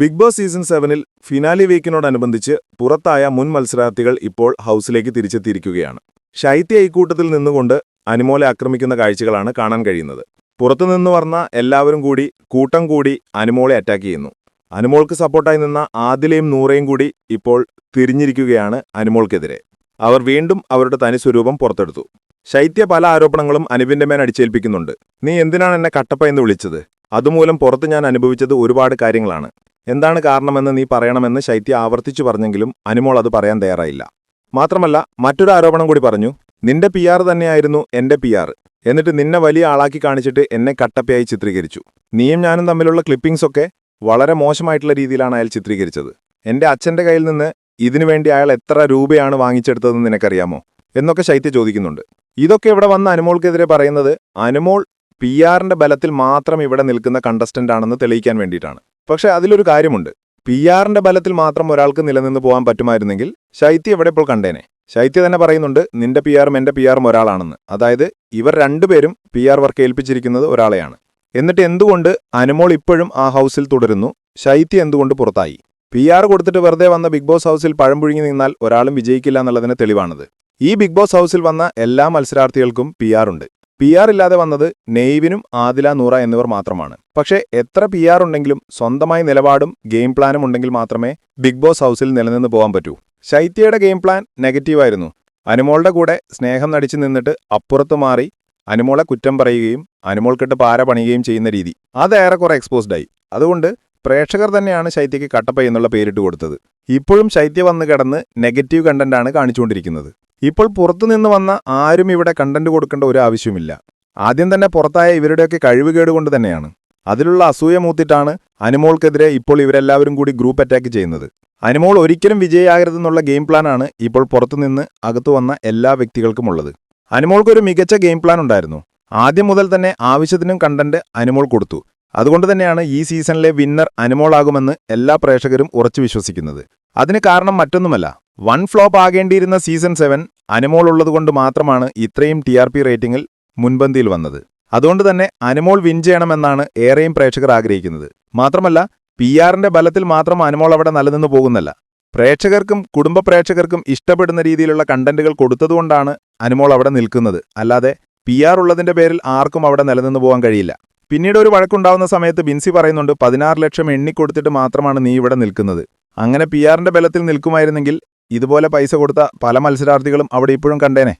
Big boss season സെവനിൽ finale വീക്കിനോടനുബന്ധിച്ച് പുറത്തായ മുൻ മത്സരാർത്ഥികൾ ഇപ്പോൾ ഹൗസിലേക്ക് തിരിച്ചെത്തിയിരിക്കുകയാണ്. ശൈത്യ ഇക്കൂട്ടത്തിൽ നിന്നുകൊണ്ട് അനുമോലെ ആക്രമിക്കുന്ന കാഴ്ചകളാണ് കാണാൻ കഴിയുന്നത്. പുറത്തുനിന്ന് വന്ന എല്ലാവരും കൂടി കൂട്ടം കൂടി അനുമോളെ അറ്റാക്ക് ചെയ്യുന്നു. അനുമോൾക്ക് സപ്പോർട്ടായി നിന്ന ആദിലയും നൂറയും കൂടി ഇപ്പോൾ തിരിഞ്ഞിരിക്കുകയാണ് അനുമോൾക്കെതിരെ. അവർ വീണ്ടും അവരുടെ തനി സ്വരൂപം പുറത്തെടുത്തു. ശൈത്യ പല ആരോപണങ്ങളും അനുവിന്റെ മേൽ അടിച്ചേൽപ്പിക്കുന്നുണ്ട്. നീ എന്തിനാണ് എന്നെ കട്ടപ്പ എന്ന് വിളിച്ചത്? അതുമൂലം പുറത്ത് ഞാൻ അനുഭവിച്ചത് ഒരുപാട് കാര്യങ്ങളാണ്. എന്താണ് കാരണമെന്ന് നീ പറയണമെന്ന് ശൈത്യ ആവർത്തിച്ചു പറഞ്ഞെങ്കിലും അനുമോൾ അത് പറയാൻ തയ്യാറായില്ല. മാത്രമല്ല മറ്റൊരു ആരോപണം കൂടി പറഞ്ഞു. നിന്റെ പി ആർ തന്നെയായിരുന്നു എന്റെ പി ആർ എന്നിട്ട് നിന്നെ വലിയ ആളാക്കി കാണിച്ചിട്ട് എന്നെ കട്ടപ്പയായി ചിത്രീകരിച്ചു. നീയും ഞാനും തമ്മിലുള്ള ക്ലിപ്പിംഗ്സ് ഒക്കെ വളരെ മോശമായിട്ടുള്ള രീതിയിലാണ് അയാൾ ചിത്രീകരിച്ചത്. എന്റെ അച്ഛന്റെ കയ്യിൽ നിന്ന് ഇതിനുവേണ്ടി അയാൾ എത്ര രൂപയാണ് വാങ്ങിച്ചെടുത്തതെന്ന് നിനക്കറിയാമോ? എന്നൊക്കെ ശൈത്യ ചോദിക്കുന്നുണ്ട്. ഇതൊക്കെ ഇവിടെ വന്ന അനുമോൾക്കെതിരെ പറയുന്നത് അനുമോൾ പി ആറിന്റെ ബലത്തിൽ മാത്രം ഇവിടെ നിൽക്കുന്ന കണ്ടസ്റ്റന്റ് ആണെന്ന് തെളിയിക്കാൻ വേണ്ടിയിട്ടാണ്. പക്ഷെ അതിലൊരു കാര്യമുണ്ട്. പി ആറിന്റെ ബലത്തിൽ മാത്രം ഒരാൾക്ക് നിലനിന്ന് പോകാൻ പറ്റുമായിരുന്നെങ്കിൽ ശൈത്യ എവിടെ ഇപ്പോൾ കണ്ടേനെ? ശൈത്യ തന്നെ പറയുന്നുണ്ട് നിന്റെ പി ആറും എന്റെ പി ആറും ഒരാളാണെന്ന്. അതായത് ഇവർ രണ്ടുപേരും പി ആർ വർക്ക് ഏൽപ്പിച്ചിരിക്കുന്നത് ഒരാളെയാണ്. എന്നിട്ട് എന്തുകൊണ്ട് അനുമോൾ ഇപ്പോഴും ആ ഹൗസിൽ തുടരുന്നു? ശൈത്യ എന്തുകൊണ്ട് പുറത്തായി? പി ആർ കൊടുത്തിട്ട് വെറുതെ വന്ന ബിഗ് ബോസ് ഹൗസിൽ പഴംപുഴുങ്ങി നിന്നാൽ ഒരാളും വിജയിക്കില്ല എന്നുള്ളതിന് തെളിവാണത്. ഈ ബിഗ് ബോസ് ഹൗസിൽ വന്ന എല്ലാ മത്സരാർത്ഥികൾക്കും പി ആർ ഉണ്ട് പി ആർ ഇല്ലാതെ വന്നത് നെയ്വിനും ആദില നൂറ എന്നിവർ മാത്രമാണ്. പക്ഷേ എത്ര പി ആർ ഉണ്ടെങ്കിലും സ്വന്തമായി നിലപാടും ഗെയിം പ്ലാനും ഉണ്ടെങ്കിൽ മാത്രമേ ബിഗ് ബോസ് ഹൗസിൽ നിലനിന്ന് പോകാൻ പറ്റൂ. ശൈത്യയുടെ ഗെയിം പ്ലാൻ നെഗറ്റീവായിരുന്നു അനുമോളുടെ കൂടെ സ്നേഹം നടിച്ചു നിന്നിട്ട് അപ്പുറത്ത് മാറി അനുമോളെ കുറ്റം പറയുകയും അനുമോൾക്കിട്ട് പാര പണിയുകയും ചെയ്യുന്ന രീതി. അത് ഏറെക്കുറെ എക്സ്പോസ്ഡായി അതുകൊണ്ട് പ്രേക്ഷകർ തന്നെയാണ് ശൈത്യയ്ക്ക് കട്ടപ്പ എന്നുള്ള പേരിട്ട് കൊടുത്തത്. ഇപ്പോഴും ശൈത്യ വന്ന് കിടന്ന് നെഗറ്റീവ് കണ്ടന്റാണ് കാണിച്ചുകൊണ്ടിരിക്കുന്നത്. ഇപ്പോൾ പുറത്തുനിന്ന് വന്ന ആരും ഇവിടെ കണ്ടന്റ് കൊടുക്കേണ്ട ഒരു ആവശ്യമില്ല ആദ്യം തന്നെ പുറത്തായ ഇവരുടെയൊക്കെ കഴിവുകേട് കൊണ്ട് തന്നെയാണ്. അതിലുള്ള അസൂയ മൂത്തിട്ടാണ് അനുമോൾക്കെതിരെ ഇപ്പോൾ ഇവരെല്ലാവരും കൂടി ഗ്രൂപ്പ് അറ്റാക്ക് ചെയ്യുന്നത്. അനുമോൾ ഒരിക്കലും വിജയിയാകരുതെന്നുള്ള ഗെയിം പ്ലാനാണ് ഇപ്പോൾ പുറത്തുനിന്ന് അകത്തു വന്ന എല്ലാ വ്യക്തികൾക്കും ഉള്ളത്. അനുമോൾക്കൊരു മികച്ച ഗെയിം പ്ലാൻ ഉണ്ടായിരുന്നു. ആദ്യം മുതൽ തന്നെ ആവശ്യത്തിനും കണ്ടന്റ് അനുമോൾ കൊടുത്തു. അതുകൊണ്ട് തന്നെയാണ് ഈ സീസണിലെ വിന്നർ അനുമോളാകുമെന്ന് എല്ലാ പ്രേക്ഷകരും ഉറച്ചു വിശ്വസിക്കുന്നത്. അതിന് കാരണം മറ്റൊന്നുമല്ല. വൺ ഫ്ലോപ്പ് ആകേണ്ടിയിരുന്ന സീസൺ സെവൻ അനുമോൾ ഉള്ളതുകൊണ്ട് മാത്രമാണ് ഇത്രയും ടി ആർ പി റേറ്റിംഗിൽ മുൻപന്തിയിൽ വന്നത്. അതുകൊണ്ട് തന്നെ അനുമോൾ വിൻ ചെയ്യണമെന്നാണ് ഏറെയും പ്രേക്ഷകർ ആഗ്രഹിക്കുന്നത്. മാത്രമല്ല പി ആറിന്റെ ബലത്തിൽ മാത്രം അനുമോൾ അവിടെ നിലനിന്ന് പോകുന്നല്ല. പ്രേക്ഷകർക്കും കുടുംബ പ്രേക്ഷകർക്കും ഇഷ്ടപ്പെടുന്ന രീതിയിലുള്ള കണ്ടന്റുകൾ കൊടുത്തതുകൊണ്ടാണ് അനുമോൾ അവിടെ നിൽക്കുന്നത്. അല്ലാതെ പി ആർ ഉള്ളതിന്റെ പേരിൽ ആർക്കും അവിടെ നിലനിന്ന് പോകാൻ കഴിയില്ല. പിന്നീട് ഒരു വഴക്കുണ്ടാവുന്ന സമയത്ത് ബിൻസി പറയുന്നുണ്ട് പതിനാറ് ലക്ഷം എണ്ണിക്കൊടുത്തിട്ട് മാത്രമാണ് നീ ഇവിടെ നിൽക്കുന്നത്. അങ്ങനെ പി ആറിന്റെ ബലത്തിൽ നിൽക്കുമായിരുന്നെങ്കിൽ ഇതുപോലെ പൈസ കൊടുത്ത പല മത്സരാർത്ഥികളും അവിടെ ഇപ്പോഴും കണ്ടേനെ.